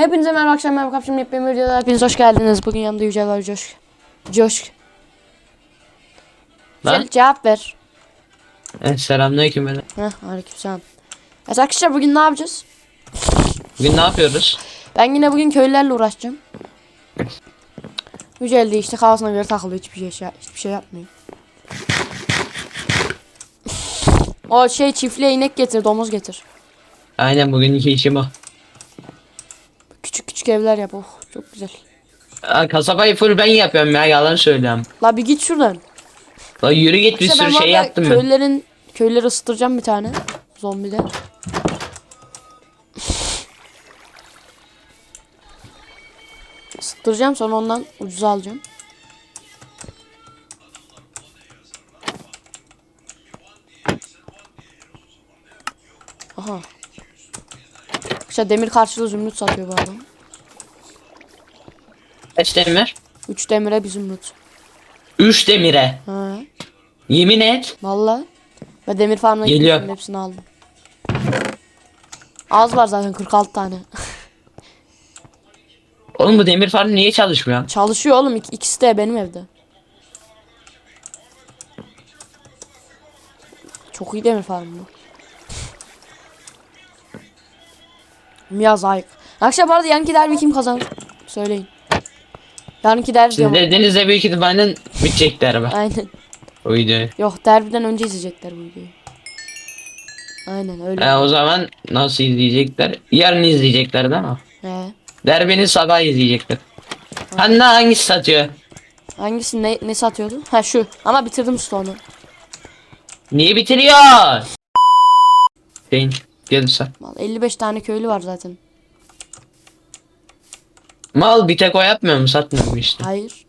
Hepinize merhaba akşam merhaba kapşım yepyeni videoda hepiniz hoş geldiniz. Bugün yanımda Yücel var Coş. Coş. Lan. Cevap ver. Evet, selamünaleyküm beyler. Heh aleykümselam. Evet arkadaşlar bugün ne yapacağız? Bugün ne yapıyoruz? Ben yine bugün köylülerle uğraşacağım. Yücel de işte kafasına göre takılıyor hiçbir şey hiçbir şey yapmıyor. o şey çiftliğe inek getir domuz getir. Aynen bugünkü işim o. Küçük evler yap oh çok güzel. Aa, kasabayı full ben yapıyorum ya yalan söylüyorum. La bir git şuradan. La yürü git bir İşte sürü şey arada yaptım ben. Köylülerin köyleri ısıtıracağım bir tane. Zombide. Isıtıracağım sonra ondan ucuza alacağım. Aha. İşte demir karşılığı zümrüt satıyor bu adam. Kaç demir? 3 demire bir zümrüt. 3 demire. Ha. Yemin et. Vallahi. Ve demir farmına Geliyor. gittim hepsini aldım. Az var zaten 46 tane. Oğlum bu demir farm niye çalışmıyor? Çalışıyor oğlum ik- ikisi de benim evde. Çok iyi demir farmı bu. Miyaz ayık. Akşam bu arada yarınki derbi kim kazanır? Söyleyin. Yarınki derbi Siz diyorum. dediğinizde büyük ihtimalle bitecekler be. Aynen. O videoyu. Yok derbiden önce izleyecekler bu videoyu. Aynen öyle. E, o zaman nasıl izleyecekler? Yarın izleyecekler değil mi? He. Derbini sabah izleyecekler. Hani hangisi satıyor? Hangisi ne, ne satıyordu? Ha şu. Ama bitirdim stoğunu. Niye bitiriyor? Değil. Gelirse. Vallahi 55 tane köylü var zaten. Mal bir tek o yapmıyor mu? Satmıyor mu işte? Hayır.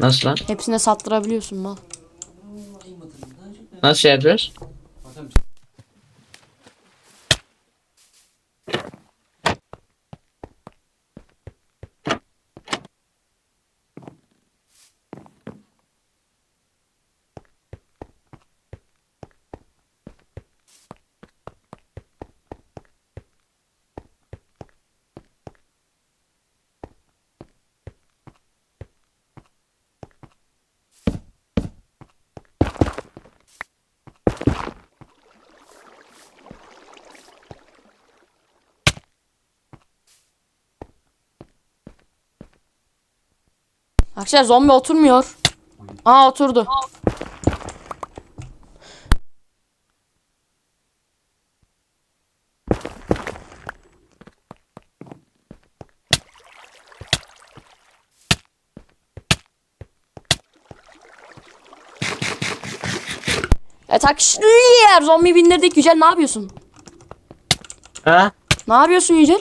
Nasıl lan? Hepsine sattırabiliyorsun mal. Nasıl yapıyoruz? Arkadaşlar zombi oturmuyor. Aa oturdu. Evet arkadaşlar zombi bindirdik Yücel ne yapıyorsun? Ha? Ne yapıyorsun Yücel?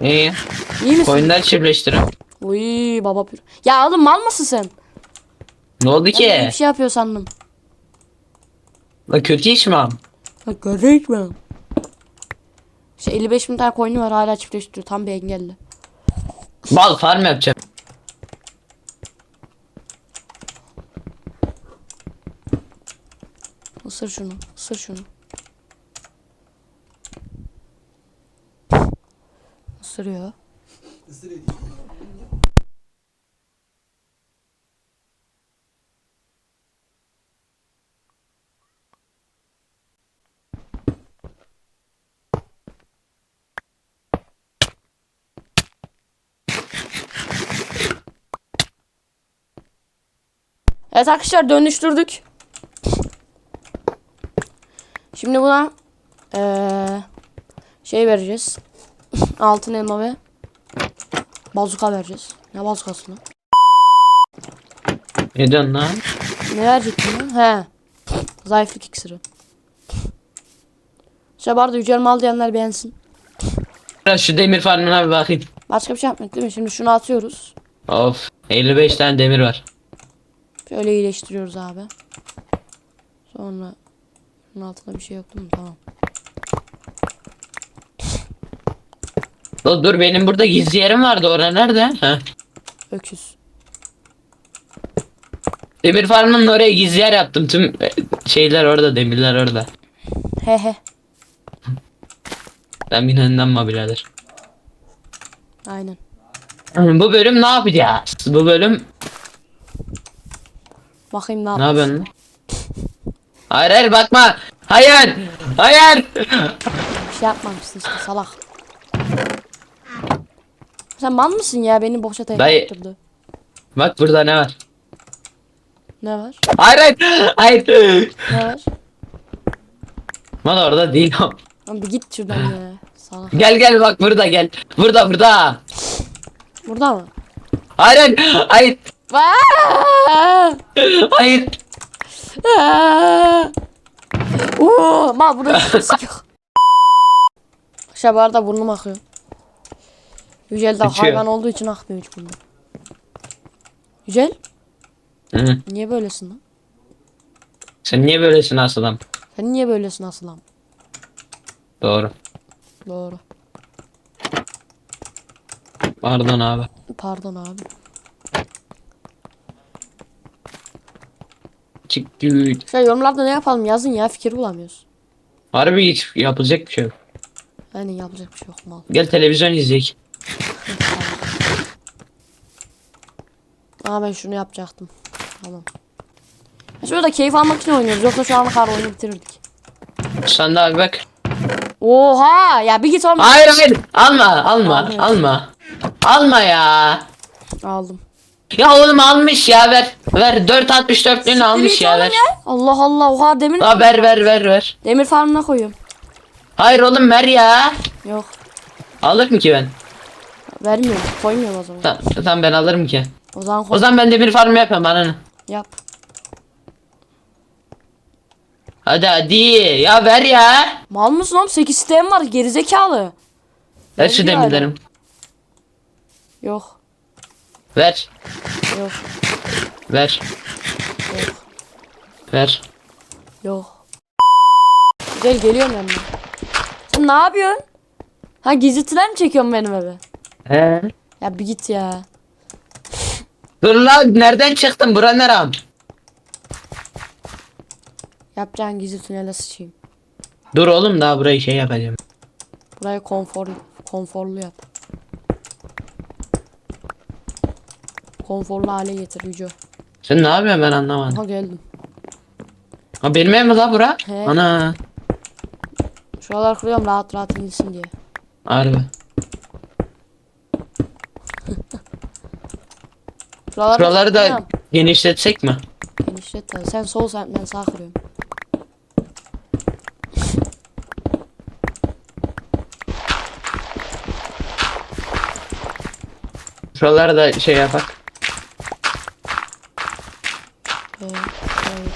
İyi. İyi misin? Koyunları çiftleştirin. Uy baba pür. Ya oğlum mal mısın sen? Ne oldu Ben ki? bir şey yapıyor sandım. La kötü iş mi? am? Ha garip mi? İşte 55 bin tane coin'i var hala çiftleştiriyor. Tam bir engelli. Mal farm yapacağım. Isır şunu. Isır şunu. Isırıyor. Evet arkadaşlar dönüştürdük. Şimdi buna eee şey vereceğiz. Altın elma ve bazuka vereceğiz. Ne bazukası lan? Ne diyorsun lan? Ne verecektim lan? He. Zayıflık iksiri. İşte bu arada Yücel mal diyenler beğensin. Biraz şu demir farmına bir bakayım. Başka bir şey yapmadık değil mi? Şimdi şunu atıyoruz. Of. 55 tane demir var. Şöyle iyileştiriyoruz abi. Sonra bunun altında bir şey yok değil mi? Tamam. La dur benim burada gizli yerim vardı. Orada nerede? Ha. Öküz. Demir farmının oraya gizli yer yaptım. Tüm e, şeyler orada, demirler orada. He he. Sen bin önünden mi birader? Aynen. Bu bölüm ne yapacağız? Bu bölüm Bakayım ne ne yap. yapıyorsun? lan? Hayır hayır bakma. Hayır. Hayır. Bir şey yapmamışsın işte salak. Sen mal mısın ya beni boşa tek Dayı- attırdı. Bak burada ne var? Ne var? Hayır hayır. Hayır. Ne var? Mal orada değil o. Lan bir git şuradan ya. Salak. Gel gel bak burada gel. Burada burada. Burada mı? Hayır hayır. Hayır. Hayır. Oo, mal burada sıkıyor. Aşağı bu arada burnum akıyor. Yücel de Sıçıyor. hayvan olduğu için akmıyor hiç burnum. Yücel Hı. niye böylesin lan? Sen niye böylesin aslan? Sen niye böylesin aslan? Doğru. Doğru. Pardon abi. Pardon abi. Çık güç. Şey yorumlarda ne yapalım yazın ya fikir bulamıyoruz. Harbi hiç yapılacak bir şey yok. Aynen yapacak bir şey yok mal. Gel televizyon izleyek. Aa ben şunu yapacaktım. Tamam. Ya Şurada keyif almak için oynuyoruz. Yoksa şu an kadar oyunu bitirirdik. Sen de abi bak. Oha ya bir git oğlum. Hayır hayır. Alma alma alma. Alma ya. Aldım. Ya oğlum almış ya ver. Ver 4.64'lüğünü almış ya ver. Allah Allah oha demir Ha ver ver ver ver. demir farmına koyuyorum. Hayır oğlum ver ya. Yok Alır mı ki ben? vermiyorum koymuyorum o zaman. Tamam, tamam ben alırım ki. O zaman koy. O zaman ben demir farmı yapayım bana ne? Yap. Hadi hadi ya ver ya. Mal mısın oğlum 8 sistem var gerizekalı. Ver şu bir demirlerim. Yok Ver. yok Ver. yok Ver. yok. Gel geliyorum yanına. Sen ne yapıyorsun? Ha gizlitiler mi çekiyorsun benim eve? He. Ya bir git ya. Dur lan nereden çıktın? Bura nerem? Yapacağın gizli tünele sıçayım. Dur oğlum daha burayı şey yapacağım. Burayı konfor konforlu yap. Konforlu hale getir Yüce. Sen ne yapıyorsun ben anlamadım. Ha geldim. Ha benim ev mi la bura? He. Ana. Şuralar kırıyorum rahat rahat inilsin diye. Harbi. Şuraları, Şuraları da genişletsek mi? Genişlet tabii. Sen sol sen ben sağ kırıyorum. Şuraları da şey yapak. Ee, evet.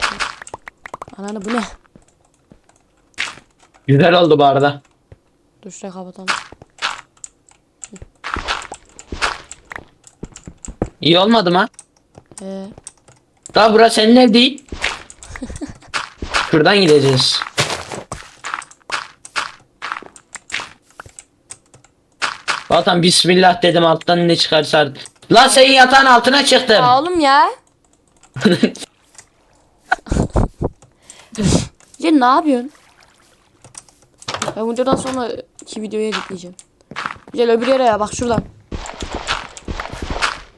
Ananı bu ne? Güzel oldu bu arada. Dur şurayı kapatalım. İyi olmadı mı? Ee, Daha bura senin ev değil. Şuradan gideceğiz. Zaten bismillah dedim alttan ne çıkarsa. Lan senin yatağın altına çıktım. ya oğlum ya. Ya ne yapıyorsun? Ben videodan sonra iki videoyu editleyeceğim. Gel öbür yere ya bak şuradan.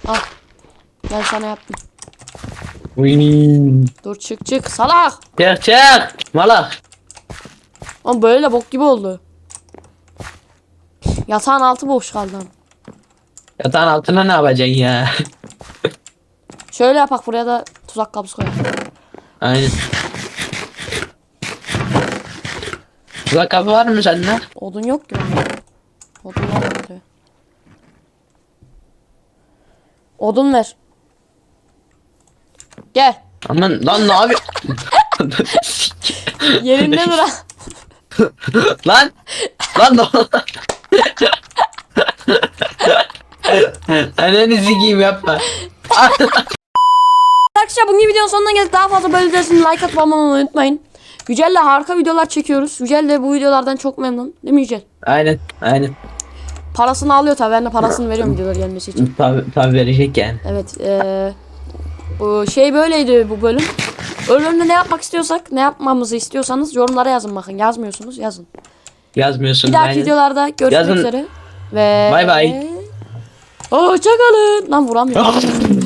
Al. Ben sana yaptım. Uy. Dur çık çık salak. Çık çık. Malak. Ama böyle de bok gibi oldu. Yatağın altı boş kaldı. lan. Yatağın altına ne yapacaksın ya? Şöyle yapak buraya da tuzak kapısı koyalım. Aynen. Tuzak kapı var mı sende? Odun yok ki bende. Odun var burada. Odun ver. Gel. Aman lan ne yapıyorsun? Yerinde dur ha. lan lan ne oldu? Ananı sikeyim yapma. Arkadaşlar bugün videonun sonuna geldik. Daha fazla böyle videosun like olmayı unutmayın. Yücel'le harika videolar çekiyoruz. Yücel de bu videolardan çok memnun. Değil mi Yücel? aynen aynen. Parasını alıyor tabii. Ben de parasını veriyorum videolar gelmesi için. Tabi tabi verecek yani. Evet. eee bu şey böyleydi bu bölüm. Bölümde ne yapmak istiyorsak, ne yapmamızı istiyorsanız yorumlara yazın bakın. Yazmıyorsunuz yazın. Yazmıyorsun. Bir dahaki aynen. videolarda görüşmek Yazın. üzere. Ve Bay bay. Hoşçakalın. Lan vuramıyorum.